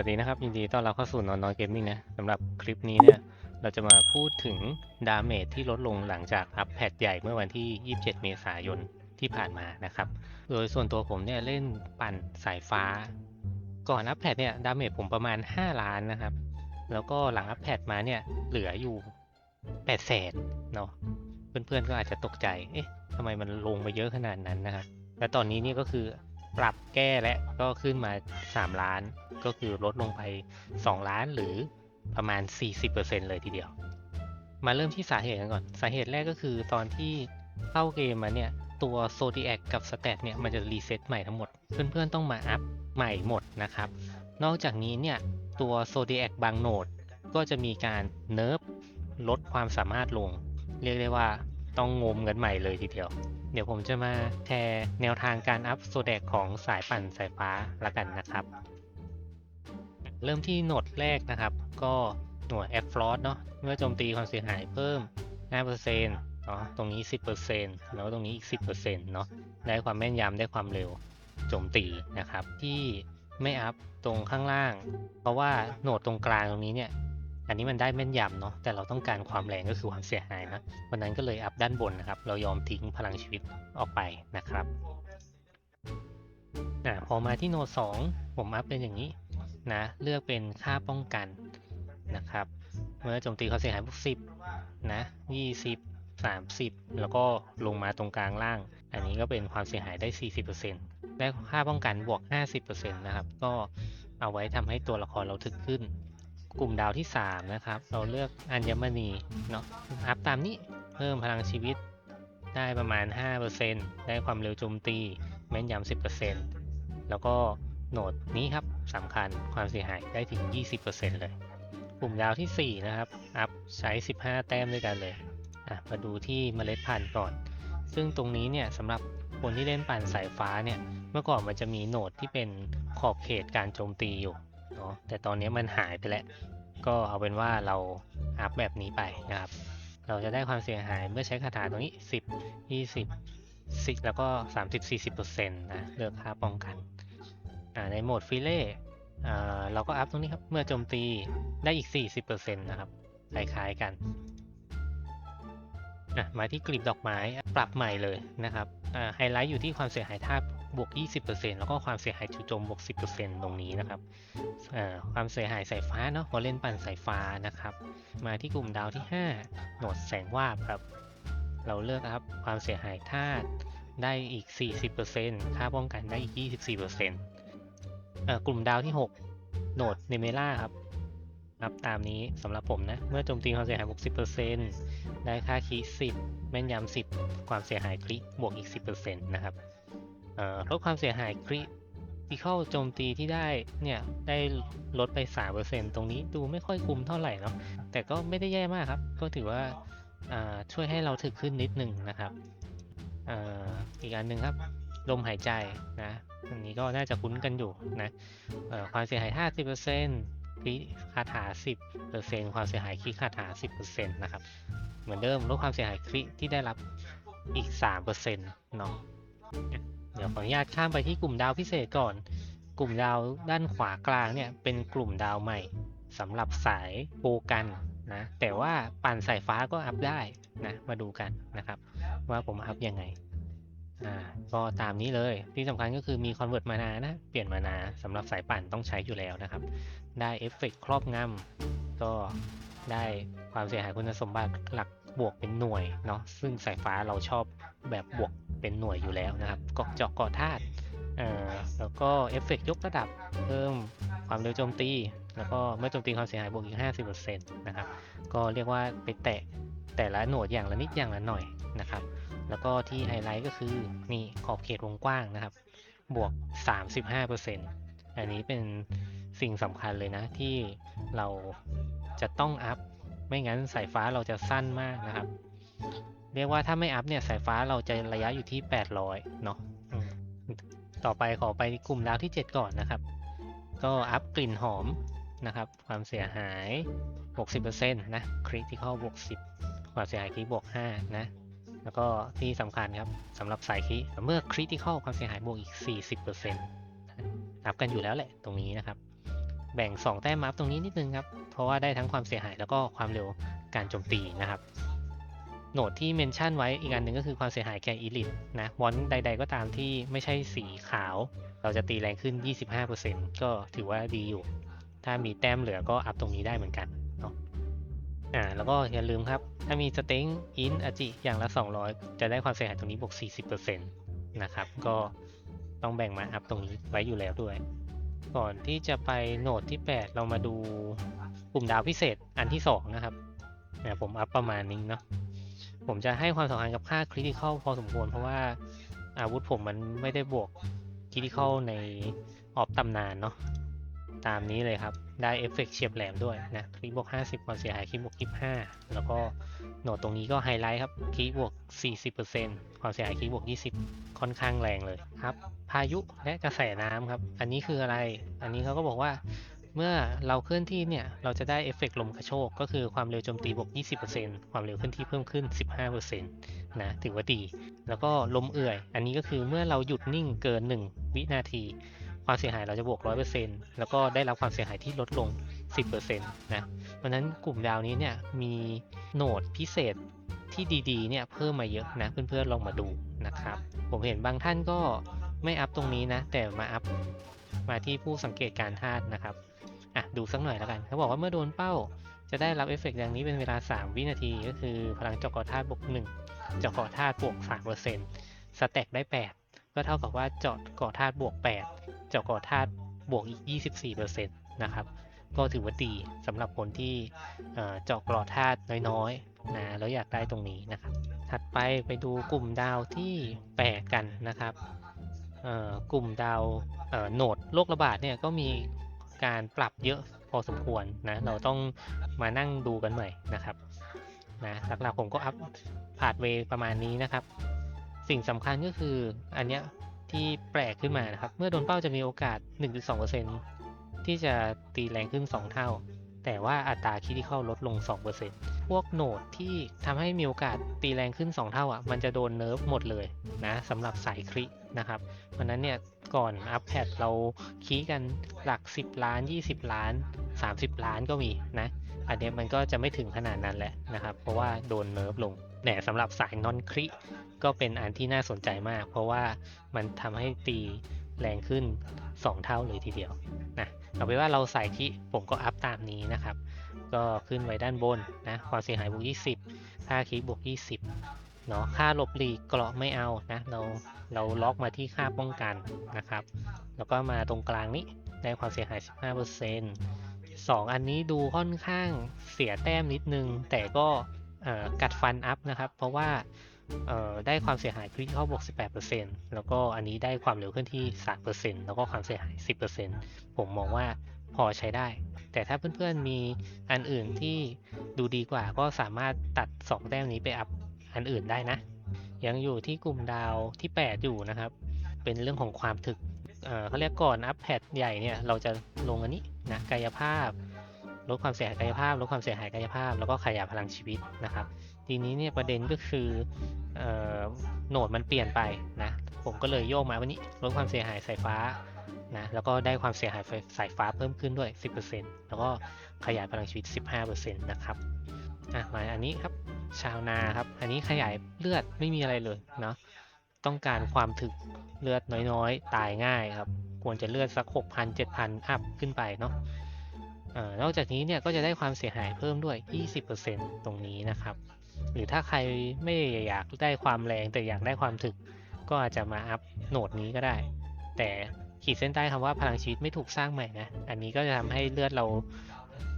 วัสดีนะครับยินดีต้อนรับเข้าสู่นอนนอนเกมมิ่งนะสำหรับคลิปนี้เนี่ยเราจะมาพูดถึงดาเมจที่ลดลงหลังจากอัปแพทใหญ่เมื่อวันที่ 27 เมษายนที่ผ่านมานะครับ โดยส่วนตัวผมเนี่ยเล่นปั่นสายฟ้า ก่อนอัปแพทเนี่ยดาเมจผมประมาณ 5 ล้านนะครับ แล้วก็หลังอัปแพทมาเนี่ยเหลืออยู่8แสนเนาะเพื่อนๆก็อาจจะตกใจเอ๊ะทำไมมันลงมาเยอะขนาดนั้นนะครับและตอนนี้นี่ก็คือ ปรับแก้และก็ขึ้นมา 3 ล้าน ก็คือลดลงไป 2 ล้านหรือประมาณ 40%เลยทีเดียว มาเริ่มที่สาเหตุกันก่อน สาเหตุแรกก็คือตอนที่เข้าเกมมาเนี่ย ตัว Zodiac กับ Stat เนี่ย มันจะรีเซ็ตใหม่ทั้งหมด เพื่อนๆต้องมาอัพใหม่หมดนะครับ นอกจากนี้เนี่ย ตัว Zodiac บางโหนด ก็จะมีการเนิร์ฟลดความสามารถลง เรียกได้ว่าต้องงมกันใหม่เลยทีเดียว เดี๋ยวผมจะมาแชร์แนวทางการอัพโซแดกของสายปั่นสายฟ้าละกันนะครับ เริ่มที่โหนดแรกนะครับ ก็หน่วย F f r o s t เนาะเมื่อโจมตีความเสียหายเพิ่ม 5%เนาะตรงนี้ 10%แล้วตรงนี้อีก 10%เนาะได้ความแม่นยำได้ความเร็วโจมตีนะครับ ที่ไม่อัพตรงข้างล่าง เพราะว่าโหนดตรงกลางตรงนี้เนี่ย อันนี้มันได้แม่นยำเนาะแต่เราต้องการความแรงก็คือความเสียหายนะวันนั้นก็เลยอัพด้านบนนะครับ เรายอมทิ้งพลังชีวิตออกไปนะครับอ่าพอมาที่โนด2ผมอัพเป็นอย่างนี้นะเลือกเป็นค่าป้องกันนะครับ เมื่อโจมตีความเสียหายบวก10นะ20 30แล้วก็ลงมาตรงกลางล่าง อันนี้ก็เป็นความเสียหายได้40%ได้ค่าป้องกันบวก50%นะครับ ก็เอาไว้ทำให้ตัวละครเราถึกขึ้น กลุ่มดาวที่ 3 นะครับ เราเลือกอัญมณีเนาะอัพตามนี้เพิ่มพลังชีวิตได้ประมาณ 5%ได้ความเร็วโจมตีแม่นยำ10%แล้วก็โหนดนี้ครับสำคัญความเสียหายได้ถึง 20%เลยกลุ่มดาวที่ 4 นะครับ อัพใช้ 15 แต้มด้วยกันเลยอะมาดูที่เมล็ดพันธุ์ก่อน ซึ่งตรงนี้เนี่ยสำหรับคนที่เล่นปั่นสายฟ้าเนี่ย เมื่อก่อนมันจะมีโหนดที่เป็นขอบเขตการโจมตีอยู่ เนาะแต่ตอนนี้มันหายไปแล้ว ก็เอาเป็นว่าเราอัพแบบนี้ไปนะครับ เราจะได้ความเสียหายเมื่อใช้คาถาตรงนี้ 10 20 10แล้วก็ 30 40%นะเลือกค่าป้องกัน ในโหมดฟิเล่เราก็อัพตรงนี้ครับ เมื่อโจมตีได้อีก 40%นะครับคล้ายๆกันอะมาที่กลีบดอกไม้ปรับใหม่เลยนะครับไฮไลท์อยู่ที่ความเสียหายท่า บวก 20%แล้วก็ความเสียหายจู่โจมบวก 10%ตรงนี้นะครับความเสียหายสายฟ้าเนาะพอเล่นปั่นสายฟ้านะครับ มาที่กลุ่มดาวที่ 5 โหนดแสงวาบครับเราเลือกครับความเสียหายธาตุได้อีก 40%ค่าป้องกันได้อีก 24%เอ่อกลุ่มดาวที่ 6 โหนดเนเมล่าครับนับตามนี้สำหรับผมนะ เมื่อโจมตีความเสียหายบวก 10%ได้ค่าคี10 แม่นยำ 10 ความเสียหายคลิบวกอีก 10%นะครับ ลดความเสียหายคลิที่เข้าโจมตีที่ได้เนี่ยได้ลดไป 3%ตรงนี้ดูไม่ค่อยคุ้มเท่าไหร่เนาะแต่ก็ไม่ได้แย่มากครับ ก็ถือว่าช่วยให้เราถึกขึ้นนิดหนึ่งนะครับออีกอันหนึ่งครับ ลมหายใจนะอันนี้ก็น่าจะคุ้นกันอยู่นะความเสียหาย 50%คลิคาถา 10%ความเสียหายคลิคาถา 10%นะครับเหมือนเดิมลดความเสียหายคลิที่ได้รับอีก 3%เนาะ เดี๋ยวขออนุญาตข้ามไปที่กลุ่มดาวพิเศษก่อน กลุ่มดาวด้านขวากลางเนี่ยเป็นกลุ่มดาวใหม่สำหรับสายโปรกันนะแต่ว่าปั่นสายฟ้าก็อัพได้นะมาดูกันนะครับ ว่าผมอัพยังไงอ่าก็ตามนี้เลยที่สำคัญก็คือมี convert มานานะเปลี่ยนมานาสำหรับสายปั่นต้องใช้อยู่แล้วนะครับ ได้เอฟเฟกต์ครอบงำก็ได้ความเสียหายคุณสมบัติหลักบวกเป็นหน่วยเนาะซึ่งสายฟ้าเราชอบแบบบวก เป็นหน่วยอยู่แล้วนะครับเกาะเจาะเกาะธาตุเอ่อแล้วก็เอฟเฟกต์ยกระดับเพิ่มความเร็วโจมตี แล้วก็เมื่อโจมตีความเสียหายบวกอีก 50%นะครับก็เรียกว่าไปแตะแต่ละโหนดอย่างละนิดอย่างละหน่อยนะครับแล้วก็ที่ไฮไลท์ก็คือนี่ขอบเขตวงกว้างนะครับ บวก 35%อันนี้เป็นสิ่งสำคัญเลยนะที่เราจะต้องอัพ ไม่งั้นสายฟ้าเราจะสั้นมากนะครับ เรียกว่าถ้าไม่อัพเนี่ยสายฟ้าเราจะระยะอยู่ที่ 800 เนาะอืมต่อไปขอไปกลุ่มดาวที่ 7 ก่อนนะครับ ก็อัพกลิ่นหอมนะครับ ความเสียหาย 60%นะคริติคอลบวก10 ความเสียหายคริบวก5นะแล้วก็ที่สำคัญครับสำหรับสายคริเมื่อคริติคอลความเสียหายบวกอีก 40%นับกันอยู่แล้วแหละตรงนี้นะครับ แบ่ง 2 แต้มอัพตรงนี้นิดนึงครับ เพราะว่าได้ทั้งความเสียหายแล้วก็ความเร็วการโจมตีนะครับ โหนดที่เมนชั่นไว้อีกอันหนึ่งก็คือความเสียหายแก่อีลิทนะมอนใด ๆ ก็ตามที่ไม่ใช่สีขาว เราจะตีแรงขึ้น 25%ก็ถือว่าดีอยู่ ถ้ามีแต้มเหลือก็อัพตรงนี้ได้เหมือนกันเนาะอ่าแล้วก็อย่าลืมครับ ถ้ามีสเต็งอินอจิอย่างละ 200 จะได้ความเสียหายตรงนี้บวก 40%นะครับ ก็ต้องแบ่งมาอัพตรงนี้ไว้อยู่แล้วด้วย ก่อนที่จะไปโหนดที่ 8 เรามาดูกลุ่มดาวพิเศษอันที่ 2 นะครับเนี่ยผมอัพประมาณนี้เนาะ ผมจะให้ความสำคัญกับค่าคริติคอลพอสมควร เพราะว่าอาวุธผมมันไม่ได้บวกคริติคอลในออฟตำนานเนาะตามนี้เลยครับ ได้เอฟเฟกต์เฉียบแหลมด้วยนะคลิกบวก 50ความเสียหายคลิกบวก25 แล้วก็โหนดตรงนี้ก็ไฮไลท์ครับคลิกบวก 40%ความเสียหายคลิกบวก 20 ค่อนข้างแรงเลยครับ พายุและกระแสน้ำครับ อันนี้คืออะไร อันนี้เขาก็บอกว่า เมื่อเราเคลื่อนที่เนี่ย เราจะได้เอฟเฟกต์ลมกระโชก ก็คือความเร็วโจมตีบวก 20%ความเร็วเคลื่อนที่เพิ่มขึ้น 15%นะถือว่าดี แล้วก็ลมเอื่อย อันนี้ก็คือเมื่อเราหยุดนิ่งเกิน 1 วินาที ความเสียหายเราจะบวก 100%แล้วก็ได้รับความเสียหายที่ลดลง 10%นะเพราะฉะนั้นกลุ่มดาวนี้เนี่ยมีโหนดพิเศษที่ดีๆเนี่ยเพิ่มมาเยอะนะเพื่อนๆลองมาดูนะครับ ผมเห็นบางท่านก็ไม่อัพตรงนี้นะ แต่มาอัพมาที่ผู้สังเกตการธาตุนะครับ อะดูสักหน่อยแล้วกัน เขาบอกว่าเมื่อโดนเป้า จะได้รับเอฟเฟกต์อย่างนี้เป็นเวลา 3 วินาที ก็คือพลังเจาะกาะธาตุบวก1เจาะกาะธาตุบวก3%สแต็กได้ 8 ก็เท่ากับว่าเจาะกาะธาตุบวก8เจาะกาะธาตุบวกอีก 24%นะครับ ก็ถือว่าดีสำหรับคนที่เอ่อเจาะกราะธาตุน้อยๆนะแล้วอยากได้ตรงนี้นะครับ ถัดไปไปดูกลุ่มดาวที่แปลกกันนะครับกลุ่มดาวโหนดโรคระบาดเนี่ยก็มี การปรับเยอะพอสมควรนะ เราต้องมานั่งดูกันใหม่นะครับนะหลักๆผมก็อัพผ่านเวย์ประมาณนี้นะครับ สิ่งสำคัญก็คืออันเนี้ยที่แปลกขึ้นมานะครับ เมื่อโดนเป้าจะมีโอกาส 1.2%ที่จะตีแรงขึ้น 2 เท่า แต่ว่าอัตราคิดเข้าลดลง 2%พวกโหนดที่ทำให้มีโอกาสตีแรงขึ้น 2 เท่าอะ มันจะโดนเนิร์ฟหมดเลยนะสำหรับสายครินะครับ เพราะนั้นเนี่ยก่อนอัพแพดเราคีย์กันหลัก 10 ล้าน 20 ล้าน 30 ล้านก็มีนะ อันนี้มันก็จะไม่ถึงขนาดนั้นแหละนะครับ เพราะว่าโดนเนิร์ฟลงแต่สำหรับสายนอนคริก็เป็นอันที่น่าสนใจมาก เพราะว่ามันทำให้ตีแรงขึ้น 2 เท่าเลยทีเดียวนะ เอาไปว่าเราใส่คลิผมก็อัพตามนี้นะครับ ก็ขึ้นไว้ด้านบนนะความเสียหายบวก 20 ค่าคลิบวก 20เนาะค่าหลบหลีกเกราะไม่เอานะเราเราล็อกมาที่ค่าป้องกันนะครับ แล้วก็มาตรงกลางนี้ได้ความเสียหาย 15% 2 อันนี้ดูค่อนข้างเสียแต้มนิดนึง แต่ก็เอ่อกัดฟันอัพนะครับ เพราะว่า เอ่อได้ความเสียหายคริเข้าบวก 18%แล้วก็อันนี้ได้ความเร็วเคลื่อนที่ 3%แล้วก็ความเสียหาย 10%ผมมองว่าพอใช้ได้ แต่ถ้าเพื่อนๆมีอันอื่นที่ดูดีกว่าก็สามารถตัด 2 แต้มนี้ไปอัพอันอื่นได้นะ ยังอยู่ที่กลุ่มดาวที่ 8 อยู่นะครับ เป็นเรื่องของความถึกเเขาเรียกก่อนอัพแพดใหญ่เนี่ยเราจะลงอันนี้นะกายภาพลดความเสียหายกายภาพลดความเสียหายกายภาพ แล้วก็ขยายพลังชีวิตนะครับ ทีนี้เนี่ยประเด็นก็คือโหนดมันเปลี่ยนไปนะผมก็เลยโยกมาวันนี้ลดความเสียหายสายฟ้านะแล้วก็ได้ความเสียหายสายฟ้าเพิ่มขึ้นด้วย 10%แล้วก็ขยายพลังชีวิต 15%นะครับอะมาอันนี้ครับชาวนาครับ อันนี้ขยายเลือดไม่มีอะไรเลยเนาะต้องการความถึกเลือดน้อยๆ ตายง่ายครับ ควรจะเลือดสัก 6,000 7,000 อัพขึ้นไปเนาะ อนอกจากนี้เนี่ยก็จะได้ความเสียหายเพิ่มด้วย 20%ตรงนี้นะครับ หรือถ้าใครไม่อยากได้ความแรงแต่อยากได้ความถึก ก็อาจจะมาอัพโหนดนี้ก็ได้ แต่ขีดเส้นใต้คำว่าพลังชีวิตไม่ถูกสร้างใหม่นะ อันนี้ก็จะทำให้เลือดเรา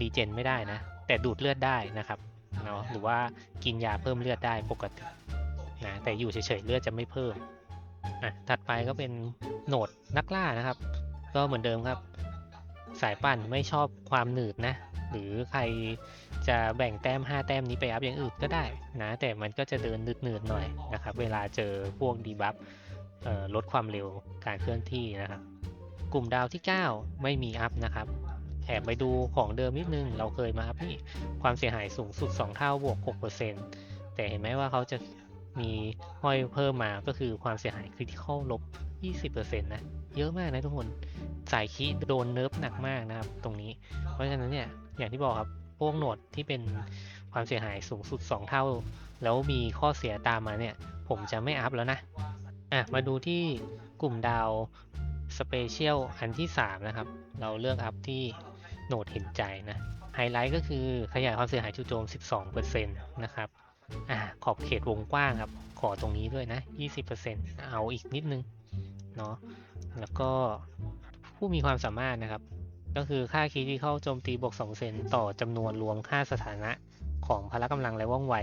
รีเจนไม่ได้นะ แต่ดูดเลือดได้นะครับเนาะหรือว่ากินยาเพิ่มเลือดได้ปกตินะแต่อยู่เฉยๆเลือดจะไม่เพิ่มอะถัดไปก็เป็นโหนดนักล่านะครับ ก็เหมือนเดิมครับ สายปั่นไม่ชอบความหนืดนะ หรือใครจะแบ่งแต้ม 5 แต้มนี้ไปอัพอย่างอื่นก็ได้นะ แต่มันก็จะเดินหนืดๆหน่อยนะครับ เวลาเจอพวกดีบัฟลดความเร็วการเคลื่อนที่นะครับ กลุ่มดาวที่ 9 ไม่มีอัพนะครับแอบไปดูของเดิมนิดนึง เราเคยมาอัพนี่ความเสียหายสูงสุด 2 เท่าบวก 6%แต่เห็นไหมว่าเขาจะ มีห้อยเพิ่มมาก็คือความเสียหายคริติคอลลบ 20%นะเยอะมากนะทุกคนสายคีโดนเนิร์ฟหนักมากนะครับ ตรงนี้ เพราะฉะนั้นเนี่ยอย่างที่บอกครับพวกโหนดที่เป็นความเสียหายสูงสุด 2 เท่า แล้วมีข้อเสียตามมาเนี่ย ผมจะไม่อัพแล้วนะอะมาดูที่กลุ่มดาวสเปเชียลอันที่ 3 นะครับ เราเลือกอัพที่โหนดเห็นใจนะไฮไลท์ก็คือขยายความเสียหายจู่โจม 12%นะครับ อ่าขอบเขตวงกว้างครับ ขอตรงนี้ด้วยนะ 20%เอาอีกนิดนึงเนาะแล้วก็ผู้มีความสามารถนะครับ ก็คือค่าคีที่เข้าโจมตีบวก2%ต่อจำนวนรวมค่าสถานะของพละกำลังและว่องไว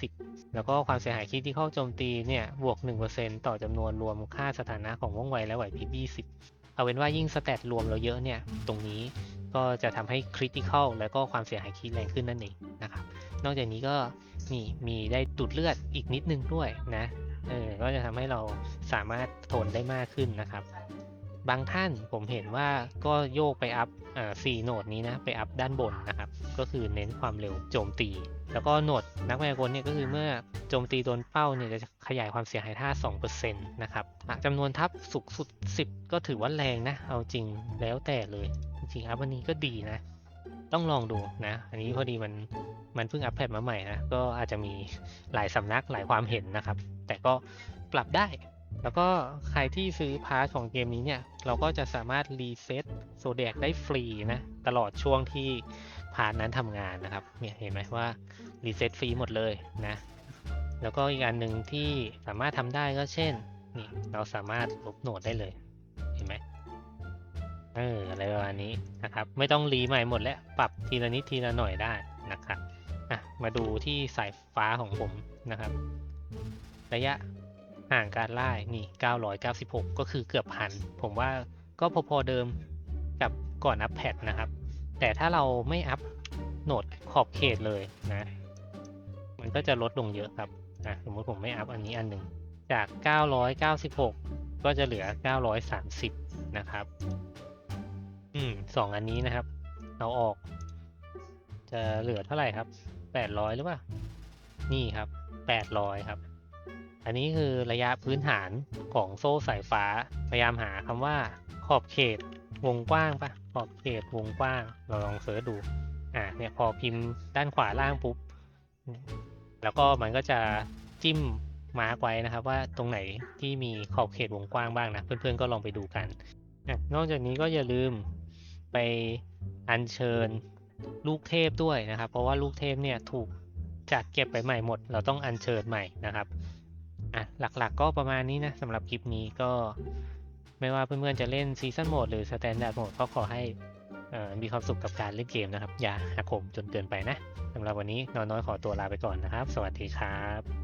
20 แล้วก็ความเสียหายคีที่เข้าโจมตีเนี่ย บวก 1%ต่อจำนวนรวมค่าสถานะของว่องไวและไหวพริบ20 เอาเป็นว่ายิ่งสแตทรวมเราเยอะเนี่ย ตรงนี้ก็จะทำให้คริติคอลแล้วก็ความเสียหายคีแรงขึ้นนั่นเองนะครับ นอกจากนี้ก็ นี่มีได้ดูดเลือดอีกนิดนึงด้วยนะเออก็จะทำให้เราสามารถทนได้มากขึ้นนะครับ บางท่านผมเห็นว่าก็โยกไปอัพอ่าสี่โหนดนี้นะไปอัพด้านบนนะครับ ก็คือเน้นความเร็วโจมตี แล้วก็โหนดนักมายากลเนี่ยก็คือเมื่อโจมตีโดนเป้าเนี่ยจะขยายความเสียหายท่า 2%นะครับจำนวนทัพสูงสุด 10 ก็ถือว่าแรงนะ เอาจริงแล้วแต่เลย จริงๆอัพอันนี้ก็ดีนะ ต้องลองดูนะ อันนี้พอดีมันมันเพิ่งอัปเดตมาใหม่นะ ก็อาจจะมีหลายสำนักหลายความเห็นนะครับ แต่ก็ปรับได้ แล้วก็ใครที่ซื้อพาร์ทของเกมนี้เนี่ย เราก็จะสามารถรีเซ็ตโซเดียกได้ฟรีนะ ตลอดช่วงที่พาร์ทนั้นทำงานนะครับ เนี่ยเห็นไหมว่ารีเซ็ตฟรีหมดเลยนะ แล้วก็อีกอันหนึ่งที่สามารถทำได้ก็เช่น นี่เราสามารถลบโหนดได้เลย อออะไรประมาณนี้นะครับ ไม่ต้องรีใหม่หมดแล้วปรับทีละนิดทีละหน่อยได้นะครับอะมาดูที่สายฟ้าของผมนะครับ ระยะห่างการไล่นี่ 996 ก็คือเกือบพัน ผมว่าก็พอๆเดิมกับก่อนอัปแพทนะครับ แต่ถ้าเราไม่อัพโหนดขอบเขตเลยนะ มันก็จะลดลงเยอะครับอะสมมติผมไม่อัพอันนี้อันหนึ่งจาก 996 ก็จะเหลือ 930 นะครับ อืมสองอันนี้นะครับ เอาออก จะเหลือเท่าไหร่ครับแปดร้อยหรือเปล่า นี่ครับแปดร้อยครับ อันนี้คือระยะพื้นฐานของโซ่สายฟ้า พยายามหาคำว่า ขอบเขตวงกว้างปะขอบเขตวงกว้าง เราลองเสิร์ชดู อ่าเนี่ยพอพิมพ์ด้านขวาล่างปุ๊บ แล้วก็มันก็จะจิ้มมาร์กไว้นะครับ ว่าตรงไหนที่มีขอบเขตวงกว้างบ้างนะ เพื่อนๆก็ลองไปดูกัน นอกจากนี้ก็อย่าลืม ไปอัญเชิญลูกเทพด้วยนะครับ เพราะว่าลูกเทพเนี่ยถูกจัดเก็บไปใหม่หมด เราต้องอัญเชิญใหม่นะครับอะหลักๆก็ประมาณนี้นะสำหรับคลิปนี้ก็ไม่ว่าเพื่อนๆจะเล่นซีซันโหมดหรือสแตนดาร์ดโหมดก็ขอให้อ่อมีความสุขกับการเล่นเกมนะครับ อย่าหักโหมจนเกินไปนะสำหรับวันนี้นอนน้อยขอตัวลาไปก่อนนะครับ สวัสดีครับ